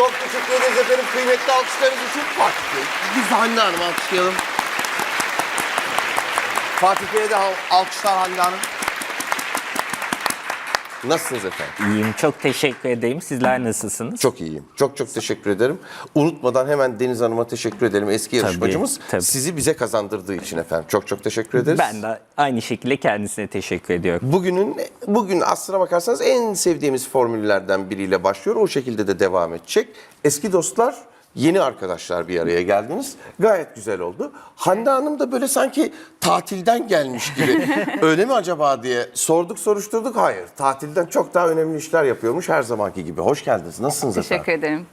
Çok teşekkür ederiz efendim kıymetli alkışlarınız için. Fatih Bey, biz de Hande Hanım'ı alkışlayalım. Fatih Bey'e de al- alkışlar Hande Hanım. Nasılsınız efendim? İyiyim. Çok teşekkür ederim. Sizler nasılsınız? Çok iyiyim. Çok çok teşekkür ederim. Unutmadan hemen Deniz Hanım'a teşekkür edelim. Eski yarışmacımız. tabii. Sizi bize kazandırdığı için efendim. Çok çok teşekkür ederiz. Ben de aynı şekilde kendisine teşekkür ediyorum. Bugünün bugün aslına bakarsanız en sevdiğimiz formüllerden biriyle başlıyor. O şekilde de devam edecek. Eski dostlar, yeni arkadaşlar bir araya geldiniz. Gayet güzel oldu. Hande Hanım da böyle sanki tatilden gelmiş gibi. Öyle mi acaba diye sorduk soruşturduk. Hayır. Tatilden çok daha önemli işler yapıyormuş her zamanki gibi. Hoş geldiniz. Nasılsınız efendim? Teşekkür ederim.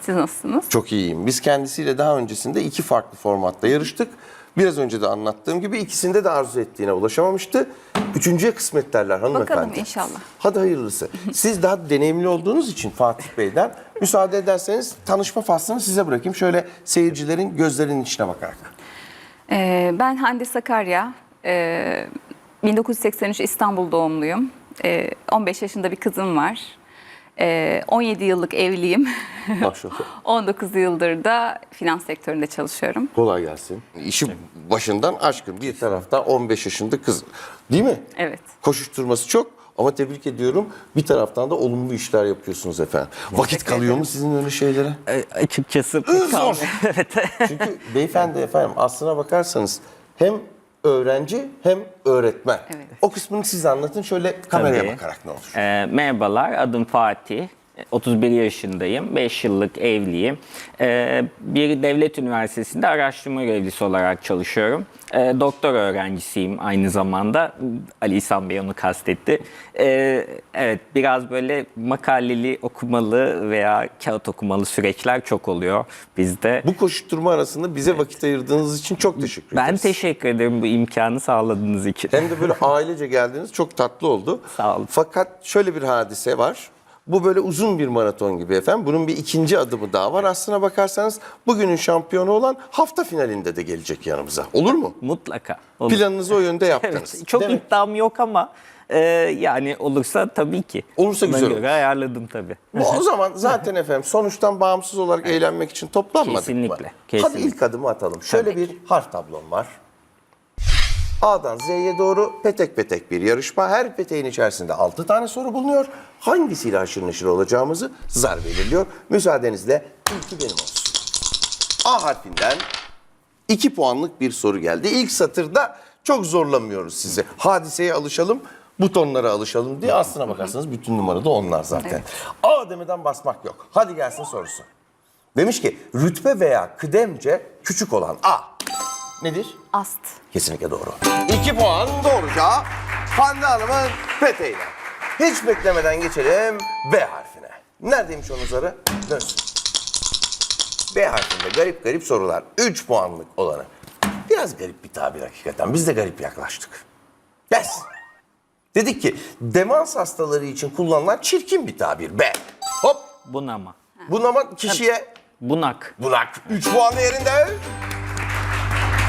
Siz nasılsınız? Çok iyiyim. Biz kendisiyle daha öncesinde iki farklı formatta yarıştık. Biraz önce de anlattığım gibi ikisinde de arzu ettiğine ulaşamamıştı. Üçüncüye kısmet derler hanımefendi. Bakalım inşallah. Hadi hayırlısı. Siz daha deneyimli olduğunuz için Fatih Bey'den müsaade ederseniz tanışma faslını size bırakayım. Şöyle seyircilerin gözlerinin içine bakarak. Ee, ben Hande Sakarya. Ee, 1983 İstanbul doğumluyum. Ee, 15 yaşında bir kızım var. Ee, 17 yıllık evliyim. Maşallah. 19 yıldır da finans sektöründe çalışıyorum. Kolay gelsin. İşi başından aşkın. Bir tarafta 15 yaşında kız. Değil mi? Evet. Koşuşturması çok ama tebrik ediyorum. Bir taraftan da olumlu işler yapıyorsunuz efendim. Vakit kalıyor mu sizin öyle şeylere? E, açıkçası pek Zor. kalmadı. evet. Çünkü beyefendi efendim aslına bakarsanız hem öğrenci hem öğretmen. Evet. O kısmını siz anlatın şöyle kameraya Tabii. bakarak ne olur. E, merhabalar, adım Fatih. E, 31 yaşındayım, 5 yıllık evliyim. E, bir devlet üniversitesinde araştırma görevlisi olarak çalışıyorum. E, doktor öğrencisiyim aynı zamanda. Ali İhsan Bey onu kastetti. E, evet, biraz böyle makaleli okumalı veya kağıt okumalı süreçler çok oluyor bizde. Bu koşuşturma arasında bize vakit ayırdığınız için çok teşekkür Ben ederiz. teşekkür ederim bu imkanı sağladığınız için. Hem de böyle ailece geldiniz çok tatlı oldu. Sağ olun. Fakat şöyle bir hadise var. Bu böyle uzun bir maraton gibi efendim. Bunun bir ikinci adımı daha var. Aslına bakarsanız bugünün şampiyonu olan hafta finalinde de gelecek yanımıza. Olur mu? Mutlaka. Olur. Planınızı o yönde yaptınız. Evet, çok Değil mi? iddiam yok ama e, yani olursa tabii ki. Olursa Buna güzel göre olur. ayarladım tabii. O zaman zaten efendim sonuçtan bağımsız olarak eğlenmek için toplanmadık mı? Kesinlikle, Hadi kesinlikle. ilk adımı atalım. Şöyle bir harf tablom var. A'dan Z'ye doğru petek petek bir yarışma. Her peteğin içerisinde 6 tane soru bulunuyor. Hangisiyle haşır neşir olacağımızı zar belirliyor. Müsaadenizle ilki benim olsun. A harfinden 2 puanlık bir soru geldi. İlk satırda çok zorlamıyoruz sizi. Hadiseye alışalım, butonlara alışalım diye aslına bakarsanız bütün numara da onlar zaten. A demeden basmak yok. Hadi gelsin sorusu. Demiş ki rütbe veya kıdemce küçük olan A. Nedir? Ast. Kesinlikle doğru. 2 puan doğru cevap. Hande Hanım'ın peteğine. Hiç beklemeden geçelim B harfine. Neredeymiş onun zarı? Dönsün. B harfinde garip garip sorular. 3 puanlık olanı. Biraz garip bir tabir hakikaten. Biz de garip yaklaştık. Yes. Dedik ki demans hastaları için kullanılan çirkin bir tabir. B. Hop. Bunama. Bunama kişiye Bunak. Bunak 3 puan değerinde.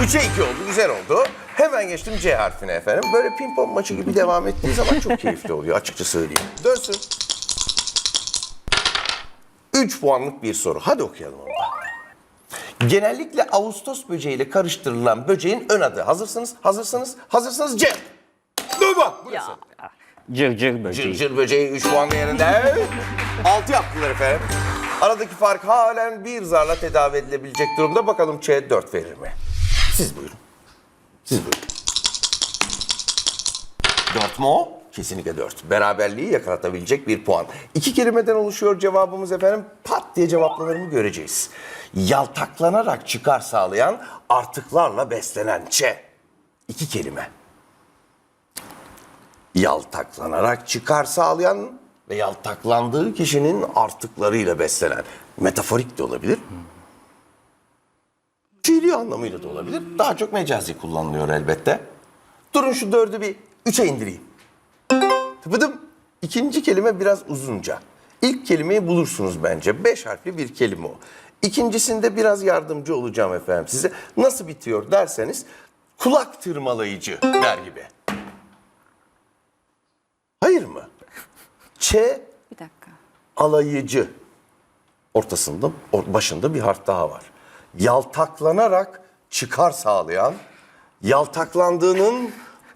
3'e 2 oldu, güzel oldu. Hemen geçtim C harfine efendim. Böyle pimpon maçı gibi devam ettiği zaman çok keyifli oluyor açıkça söyleyeyim. Dönsün. 3 puanlık bir soru. Hadi okuyalım onu da. Genellikle Ağustos böceğiyle karıştırılan böceğin ön adı. Hazırsınız, hazırsınız, hazırsınız C. Dur bak burası. Cır cır böceği. Cırcır böceği 3 puan değerinde. 6 yaptılar efendim. Aradaki fark halen bir zarla tedavi edilebilecek durumda. Bakalım Ç 4 verir mi? Siz buyurun. Siz buyurun. 4 mu o? Kesinlikle 4. Beraberliği yakalatabilecek bir puan. İki kelimeden oluşuyor cevabımız efendim. Pat diye cevaplanır mı göreceğiz. Yaltaklanarak çıkar sağlayan, artıklarla beslenen Ç. İki kelime yaltaklanarak çıkar sağlayan ve yaltaklandığı kişinin artıklarıyla beslenen. Metaforik de olabilir. Fiili anlamıyla da olabilir. Daha çok mecazi kullanılıyor elbette. Durun şu dördü bir üçe indireyim. Tıpıdım. İkinci kelime biraz uzunca. İlk kelimeyi bulursunuz bence. Beş harfli bir kelime o. İkincisinde biraz yardımcı olacağım efendim size. Nasıl bitiyor derseniz kulak tırmalayıcı der gibi. Hayır mı? Ç Bir dakika. alayıcı. ortasında, or- başında bir harf daha var. Yaltaklanarak çıkar sağlayan, yaltaklandığının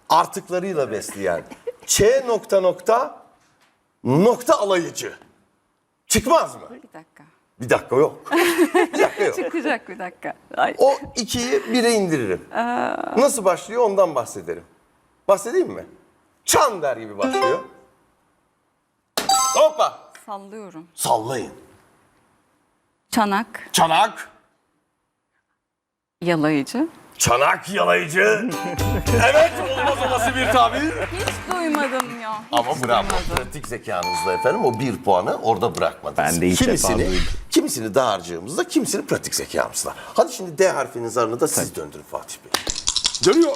artıklarıyla besleyen, Ç nokta nokta nokta alayıcı. Çıkmaz mı? Bir dakika. Bir dakika yok. Bir dakika yok. Çıkacak bir dakika. Ay. O ikiyi bire indiririm. Nasıl başlıyor ondan bahsederim. Bahsedeyim mi? Çan der gibi başlıyor. Hoppa. Sallıyorum. Sallayın. Çanak, Çanak. Yalayıcı. Çanak yalayıcı. evet olmaz olası bir tabir. Hiç duymadım ya. Hiç Ama bravo. duymadım. Pratik zekanızla efendim o bir puanı orada bırakmadınız. Ben de ilk defa kimisini, kimisini dağarcığımızla, kimisini pratik zekamızla. Hadi şimdi D harfinin zarını da siz döndürün Fatih Bey. Dönüyor.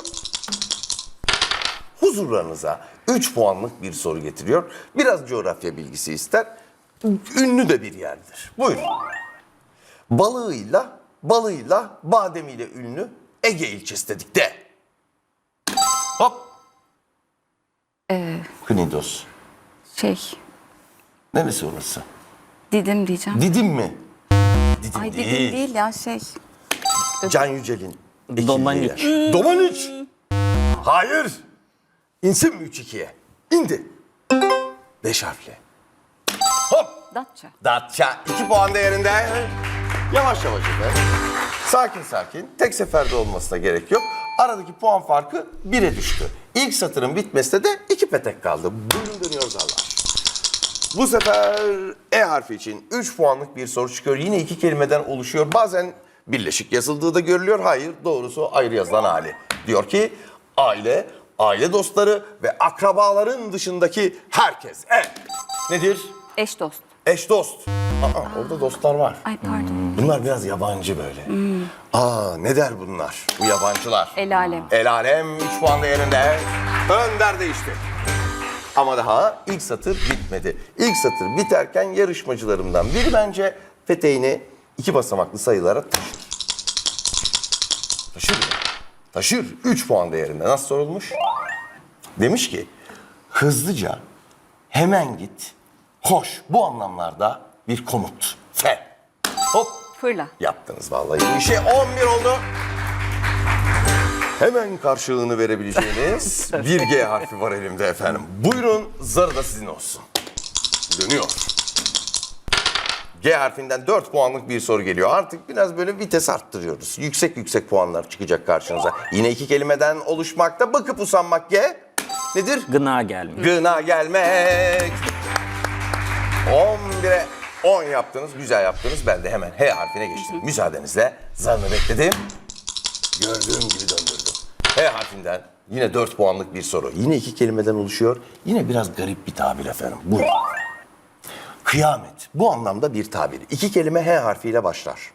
Huzurlarınıza 3 puanlık bir soru getiriyor. Biraz coğrafya bilgisi ister. Ünlü de bir yerdir. Buyurun. Balığıyla, balığıyla, bademiyle ünlü Ege ilçesi dedik de. Hop. Ee, Knidos. şey, Neresi orası? Didim diyeceğim. Didim mi? Didim Ay değil. Didim değil ya şey. Can Yücel'in ekibiydi. Domaniç. Domaniç. Hayır. İnsin mi 3-2'ye? İndi. Beş harfli. Hop. Datça. Datça. 2 puan değerinde. Yavaş yavaş efendim. Sakin sakin. Tek seferde olmasına gerek yok. Aradaki puan farkı 1'e düştü. İlk satırın bitmesine de 2 petek kaldı. Buyurun dönüyoruz Allah. Bu sefer E harfi için 3 puanlık bir soru çıkıyor. Yine iki kelimeden oluşuyor. Bazen birleşik yazıldığı da görülüyor. Hayır, doğrusu ayrı yazılan hali. Diyor ki aile, aile dostları ve akrabaların dışındaki herkes. E. Nedir? Eş dost. Eş dost. Aa, orada dostlar var. Ay pardon. Bunlar biraz yabancı böyle. Aa ne der bunlar? Bu yabancılar. El alem. El alem 3 puan değerinde. Önder değişti. Ama daha ilk satır bitmedi. İlk satır biterken yarışmacılarımdan biri bence peteğini iki basamaklı sayılara taşır. Taşır mı? Taşır. 3 puan değerinde. Nasıl sorulmuş? Demiş ki hızlıca hemen git. Hoş bu anlamlarda bir komut. Fe. Hop Fırla. Yaptınız vallahi bu işe 11 oldu. Hemen karşılığını verebileceğiniz bir G harfi var elimde efendim. Buyurun zarı da sizin olsun. Dönüyor. G harfinden 4 puanlık bir soru geliyor. Artık biraz böyle vites arttırıyoruz. Yüksek yüksek puanlar çıkacak karşınıza. Yine iki kelimeden oluşmakta bakıp usanmak G. Nedir? Gına gelmiş. Gına gelmek. 11'e 10 yaptınız, güzel yaptınız. Ben de hemen H harfine geçtim. Müsaadenizle zarını bekledim. Gördüğüm gibi döndürdüm. H harfinden yine 4 puanlık bir soru. Yine iki kelimeden oluşuyor. Yine biraz garip bir tabir efendim. Buyurun. Kıyamet. Bu anlamda bir tabir. İki kelime H harfiyle başlar.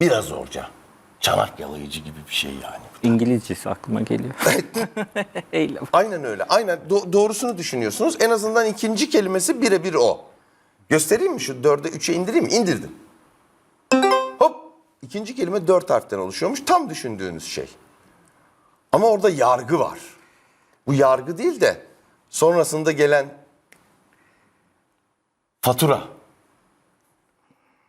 Biraz zorca. Çanak yalayıcı gibi bir şey yani. İngilizcesi aklıma geliyor. Eylem. Aynen öyle. Aynen Do- doğrusunu düşünüyorsunuz. En azından ikinci kelimesi birebir o. Göstereyim mi şu dörde üçe indireyim mi? İndirdim. Hop. İkinci kelime dört harften oluşuyormuş. Tam düşündüğünüz şey. Ama orada yargı var. Bu yargı değil de sonrasında gelen fatura.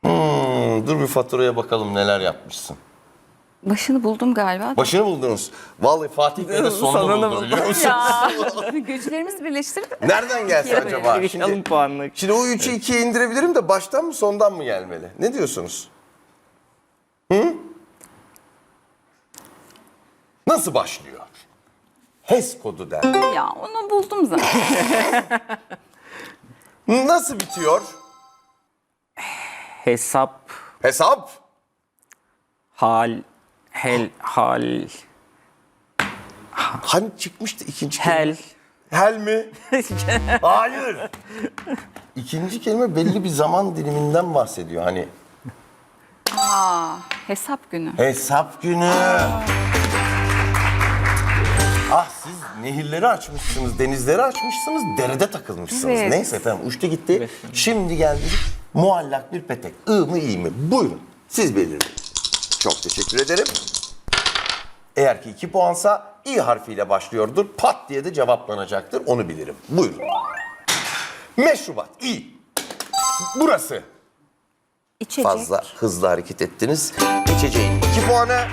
Hmm, dur bir faturaya bakalım neler yapmışsın. Başını buldum galiba. Başını buldunuz. Vallahi Fatih Bey de sonunu Sonunu buldu biliyor musun? ya. Güçlerimiz. Nereden gelse acaba? Şimdi, alın puanlık. şimdi o 3'ü 2'ye indirebilirim de baştan mı sondan mı gelmeli? Ne diyorsunuz? Hı? Nasıl başlıyor? HES kodu der. Ya onu buldum zaten. Nasıl bitiyor? Hesap, Hesap. hal, hel, hal, Hani çıkmıştı ikinci kelime? hel. Hel mi? Hayır. İkinci kelime belli bir zaman diliminden bahsediyor. Hani Aa, hesap günü. Hesap günü. Ah siz nehirleri açmışsınız, denizleri açmışsınız, derede takılmışsınız. Evet. Neyse efendim uçtu gitti. Şimdi geldik muallak bir petek. I mı iyi mi? Buyurun siz belirleyin. Çok teşekkür ederim. Eğer ki iki puansa i harfiyle başlıyordur. Pat diye de cevaplanacaktır. Onu bilirim. Buyurun. Meşrubat i. Burası. İçecek. Fazla hızlı hareket ettiniz. İçeceğin 2 puanı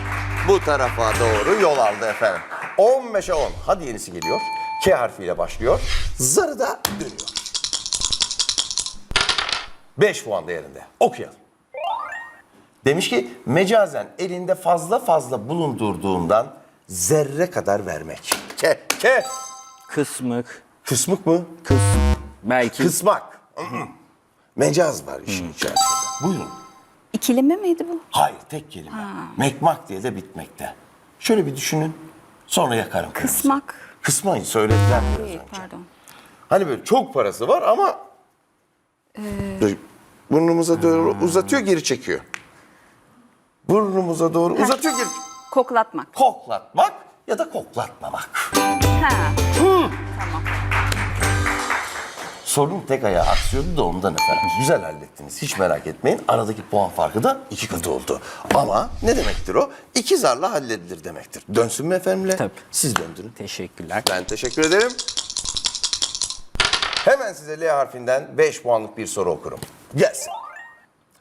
bu tarafa doğru yol aldı efendim. 15'e 10. Hadi yenisi geliyor. K harfiyle başlıyor. Zarı da dönüyor. 5 puan değerinde. Okuyalım. Demiş ki mecazen elinde fazla fazla bulundurduğundan zerre kadar vermek. Ke, ke. Kısmık. Kısmık mı? Kıs. Belki Kısmak. Mecaz var işin içerisinde. Buyurun. İkileme miydi bu? Hayır tek kelime. Mekmak diye de bitmekte. Şöyle bir düşünün. Sonra yakarım. kırmızı. Kısmak. Kısmayı söylediler biraz İyi, önce. pardon. Hani böyle çok parası var ama Böyle burnumuza doğru uzatıyor geri çekiyor. Burnumuza doğru uzatıyor geri Koklatmak. Koklatmak ya da koklatmamak. Ha. Sorun tek ayağı aksıyordu da ondan efendim. Güzel hallettiniz. Hiç merak etmeyin. Aradaki puan farkı da iki katı oldu. Ama ne demektir o? İki zarla halledilir demektir. Dönsün mü efendim? Tabii. Siz döndürün. teşekkürler. Ben teşekkür ederim. Hemen size L harfinden 5 puanlık bir soru okurum. Gelsin.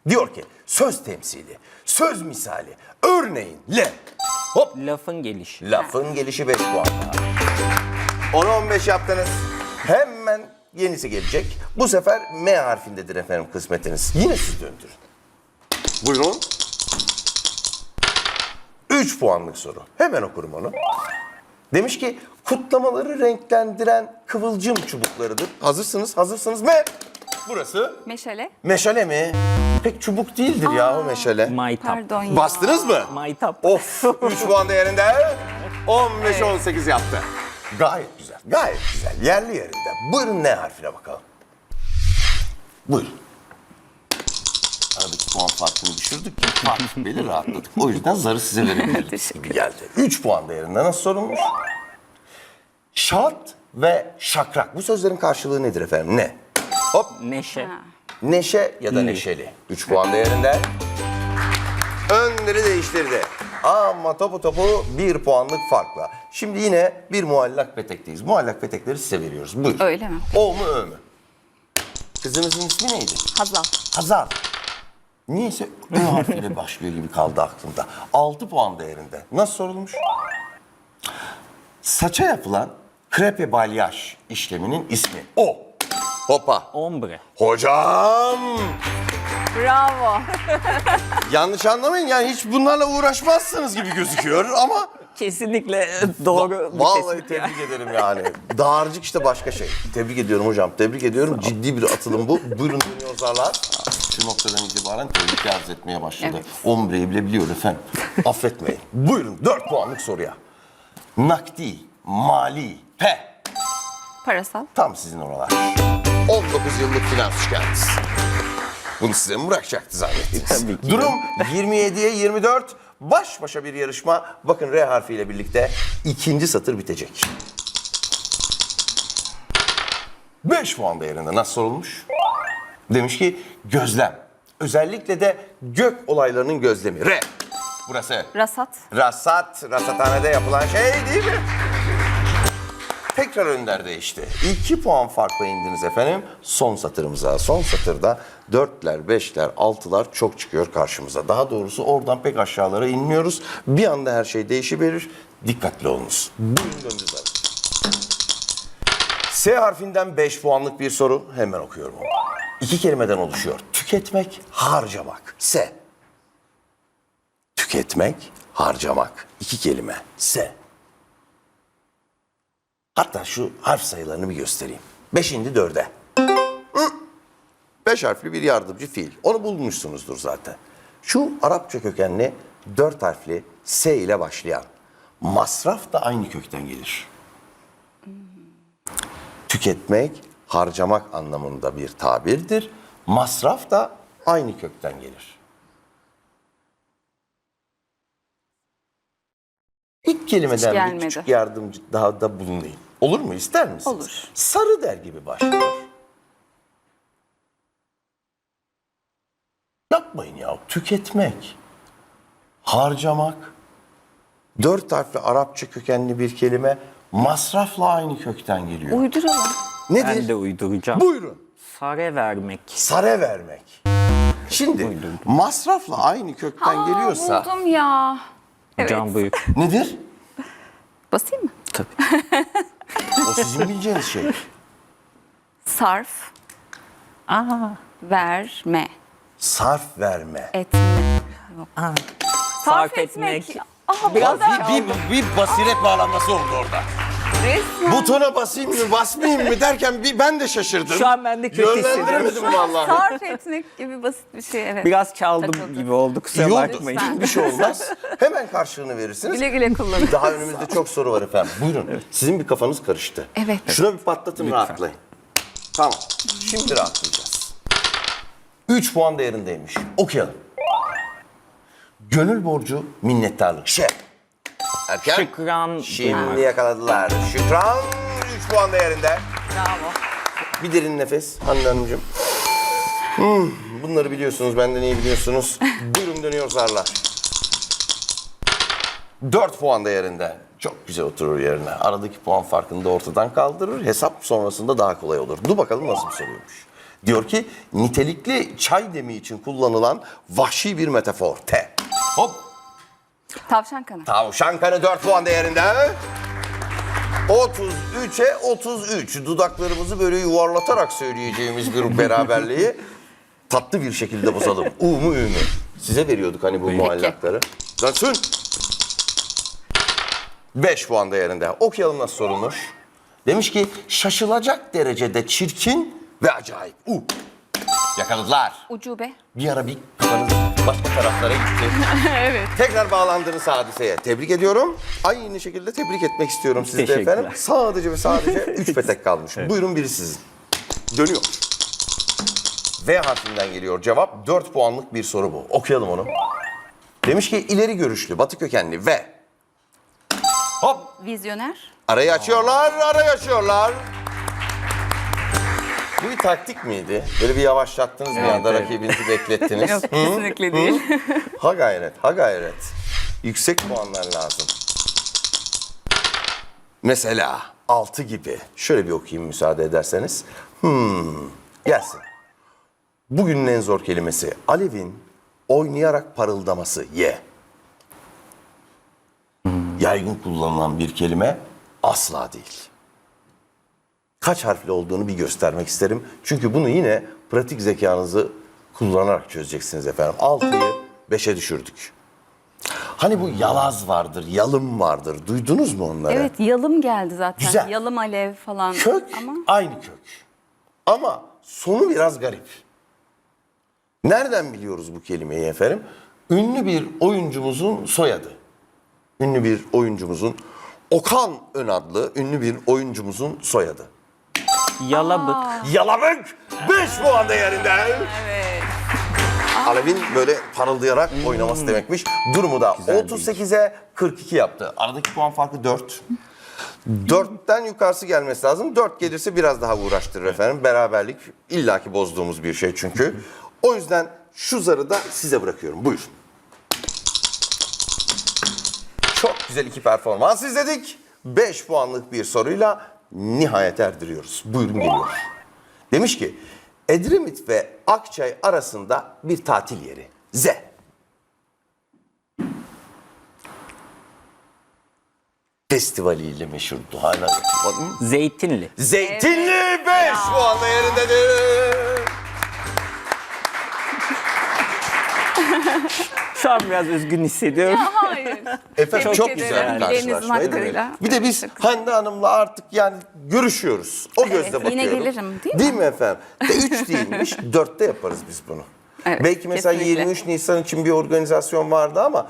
Diyor ki söz temsili, söz misali, örneğin L. Hop Lafın gelişi. Lafın gelişi 5 puan daha. 10'u 15 yaptınız. Hemen yenisi gelecek. Bu sefer M harfindedir efendim kısmetiniz. Yine siz döndürün. Buyurun. 3 puanlık soru. Hemen okurum onu. Demiş ki kutlamaları renklendiren kıvılcım çubuklarıdır. Hazırsınız, hazırsınız. M. Burası Meşale. meşale mi? Pek çubuk değildir ya o meşale. Maytap. Pardon ya. Bastınız mı? Maytap. Of 3 puan değerinde 15 18 yaptı. Gayet güzel. Gayet güzel. Yerli yerinde. Buyurun ne harfine bakalım. Buyurun. Aradaki puan farkını düşürdük ki Fatih Bey'le rahatladık. O yüzden zarı size verebiliriz Teşekkür gibi geldi. 3 puan değerinde nasıl sorulmuş? Şat ve şakrak. Bu sözlerin karşılığı nedir efendim? Ne? Hop. Neşe. Neşe ya da neşeli. 3 puan değerinde. Önleri değiştirdi. Ama topu topu 1 puanlık farkla. Şimdi yine bir muallak petekteyiz. Muallak petekleri size veriyoruz. Buyurun. Öyle mi? O mu ö mü? Kızınızın ismi neydi? Hazal. Hazal. Niyeyse Ö harfiyle başlıyor gibi kaldı aklımda. 6 puan değerinde. Nasıl sorulmuş? Saça yapılan krepe balyaj işleminin ismi. O. Hopa. Ombre. Hocam. Bravo. Yanlış anlamayın yani hiç bunlarla uğraşmazsınız gibi gözüküyor ama Kesinlikle doğru. bir vallahi tespit ya. tebrik ederim yani. Dağarcık işte başka şey. Tebrik ediyorum hocam. Tebrik ediyorum. Ciddi bir atılım bu. Buyurun dönüyor zarlar. Şu noktadan itibaren tebrik arz etmeye başladı. Evet. Ombre'yi bile biliyor efendim. Affetmeyin. Buyurun 4 puanlık soruya. Nakdi, mali, P. Parasal. Tam sizin oralar. 19 yıllık finans şikayetisi. Bunu size mi bırakacaktı zannettiniz? Tabii ki. Durum 27'ye 24. Baş başa bir yarışma. Bakın R harfiyle birlikte ikinci satır bitecek. 5 puan değerinde nasıl sorulmuş? Demiş ki gözlem. Özellikle de gök olaylarının gözlemi. R. Burası. Rasat. Rasat, rasathanede yapılan şey değil mi? Tekrar önder değişti. 2 puan farkla indiniz efendim. Son satırımıza. Son satırda dörtler, beşler, altılar çok çıkıyor karşımıza. Daha doğrusu oradan pek aşağılara inmiyoruz. Bir anda her şey değişiverir. Dikkatli olunuz. Buyurun döndü zaten. S harfinden 5 puanlık bir soru. Hemen okuyorum onu. İki kelimeden oluşuyor. Tüketmek, harcamak. S. Tüketmek, harcamak. İki kelime. S. Hatta şu harf sayılarını bir göstereyim. Beş indi dörde. Hı. Beş harfli bir yardımcı fiil. Onu bulmuşsunuzdur zaten. Şu Arapça kökenli dört harfli S ile başlayan masraf da aynı kökten gelir. Tüketmek, harcamak anlamında bir tabirdir. Masraf da aynı kökten gelir. İlk kelimeden bir küçük yardımcı daha da bulunayım. Olur mu? İster misiniz? Olur. Sarı der gibi başlıyor. Yapmayın ya. Tüketmek, harcamak, dört harfli Arapça kökenli bir kelime masrafla aynı kökten geliyor. Uyduralım. Nedir? Ben de uyduracağım. Buyurun. Sare vermek. Sare vermek. Şimdi masrafla aynı kökten geliyorsa Buldum ya. Evet. Can buyur. nedir? Basayım mı? Tabii. O sizin bileceğiniz şey. Sarf, Aa. verme, Sarf verme. etme. Sarf etmek. Aha, Biraz Bir, bir, bir basiret bağlanması oldu orada. Resmen. Butona basayım mı basmayayım mı derken bir ben de şaşırdım. Şu an ben de kötü Yönlendiremedim vallahi. Sarf etmek gibi basit bir şey evet. Biraz çaldım Takıldı. gibi oldu kusura oldu. bakmayın. Lütfen. Bir şey olmaz. Hemen karşılığını verirsiniz. Güle güle kullanın. Daha önümüzde çok soru var efendim. Buyurun. Sizin bir kafanız karıştı. Evet. Şuna bir patlatın rahatlayın. Tamam. Şimdi rahatlayacağız. 3 puan değerindeymiş. Okuyalım. Gönül borcu minnettarlık. Şef. Erken. Şükran Şimdi yakaladılar. Şükran 3 puan değerinde. Bravo. Bir derin nefes Hande Hanımcığım. Hmm, bunları biliyorsunuz, benden iyi biliyorsunuz. Buyurun dönüyor zarlar. 4 puan değerinde. Çok güzel oturur yerine. Aradaki puan farkını da ortadan kaldırır. Hesap sonrasında daha kolay olur. Dur bakalım nasıl bir soruymuş. Diyor ki nitelikli çay demi için kullanılan vahşi bir metafor. T. Hop. Tavşan kanı. Tavşan kanı 4 puan değerinde. 33'e 33. Dudaklarımızı böyle yuvarlatarak söyleyeceğimiz bir beraberliği tatlı bir şekilde bozalım. U mu ü mü? Size veriyorduk hani bu muallakları. Dönsün. 5 puan değerinde. Okuyalım nasıl sorulmuş. Demiş ki şaşılacak derecede çirkin ve acayip. U. Yakaladılar. Ucube. Bir ara bir kafanız başka taraflara gitti. evet. Tekrar bağlandığınız hadiseye tebrik ediyorum. Aynı şekilde tebrik etmek istiyorum sizi de Teşekkürler. efendim. Sadece ve sadece 3 petek kalmış. Buyurun biri sizin. Dönüyor. V harfinden geliyor cevap. 4 puanlık bir soru bu. Okuyalım onu. Demiş ki ileri görüşlü, batı kökenli V. Hop. Vizyoner. Arayı açıyorlar, arayı açıyorlar. Bu bir taktik miydi? Böyle bir yavaşlattınız bir anda rakibinizi beklettiniz. Yok kesinlikle değil. Ha gayret, ha gayret. Yüksek puanlar lazım. Mesela 6 gibi. Şöyle bir okuyayım müsaade ederseniz. Hmm, gelsin. Bugünün en zor kelimesi Alev'in oynayarak parıldaması. Ye. Yaygın kullanılan bir kelime asla değil. Kaç harfli olduğunu bir göstermek isterim. Çünkü bunu yine pratik zekanızı kullanarak çözeceksiniz efendim. 6'yı 5'e düşürdük. Hani bu yalaz vardır, yalım vardır. Duydunuz mu onları? evet yalım geldi zaten. Güzel. Yalım alev falan. Kök Ama aynı kök. Ama sonu biraz garip. Nereden biliyoruz bu kelimeyi efendim? Ünlü bir oyuncumuzun soyadı. Ünlü bir oyuncumuzun Okan Ön adlı ünlü bir oyuncumuzun soyadı. Yalabık. Yalamık 5 puan değerinde. evet. Alev'in böyle parıldayarak oynaması demekmiş. Durumu da 38'e 42 yaptı. Aradaki puan farkı 4. 4'ten yukarısı gelmesi lazım. 4 gelirse biraz daha uğraştırır efendim. Beraberlik illaki bozduğumuz bir şey çünkü. O yüzden şu zarı da size bırakıyorum. Buyurun. Çok güzel iki performans izledik. 5 puanlık bir soruyla nihayet erdiriyoruz. Buyurun geliyor. Demiş ki Edremit ve Akçay arasında bir tatil yeri. Z. Festivaliyle meşhurdu hala. Zeytinli. Zeytinli 5 puan değerindedir. Şu an biraz üzgün hissediyorum. Hayır. Efendim Tebrik çok ederim. güzel bir Deniz karşılaşmaydı. Makkarı'yla. Bir de biz Hande Hanım'la artık yani görüşüyoruz. O gözle yine bakıyorum. gelirim, değil mi? Değil mi efendim? De 3 değilmiş, 4'te yaparız biz bunu. Evet, Belki mesela kesinlikle. 23 Nisan için bir organizasyon vardı ama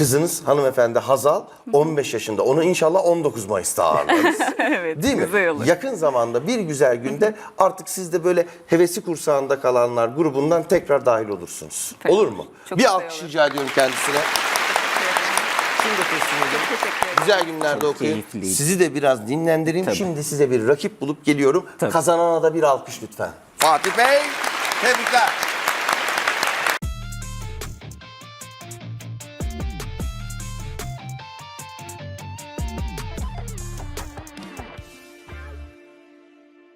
kızınız hanımefendi Hazal 15 yaşında. Onu inşallah 19 Mayıs'ta ağırlarız. Evet, Değil mi? güzel olur. Yakın zamanda bir güzel günde artık siz de böyle hevesi kursağında kalanlar grubundan tekrar dahil olursunuz. Peki. Olur mu? Çok bir güzel alkış olur. rica ediyorum kendisine. Şimdi teslim edin. Teşekkür ederim. Güzel günlerde Çok okuyun. keyifliydi. Sizi de biraz dinlendireyim. Tabii. Şimdi size bir rakip bulup geliyorum. Tabii. Kazanana da bir alkış lütfen. Fatih Bey, tebrikler.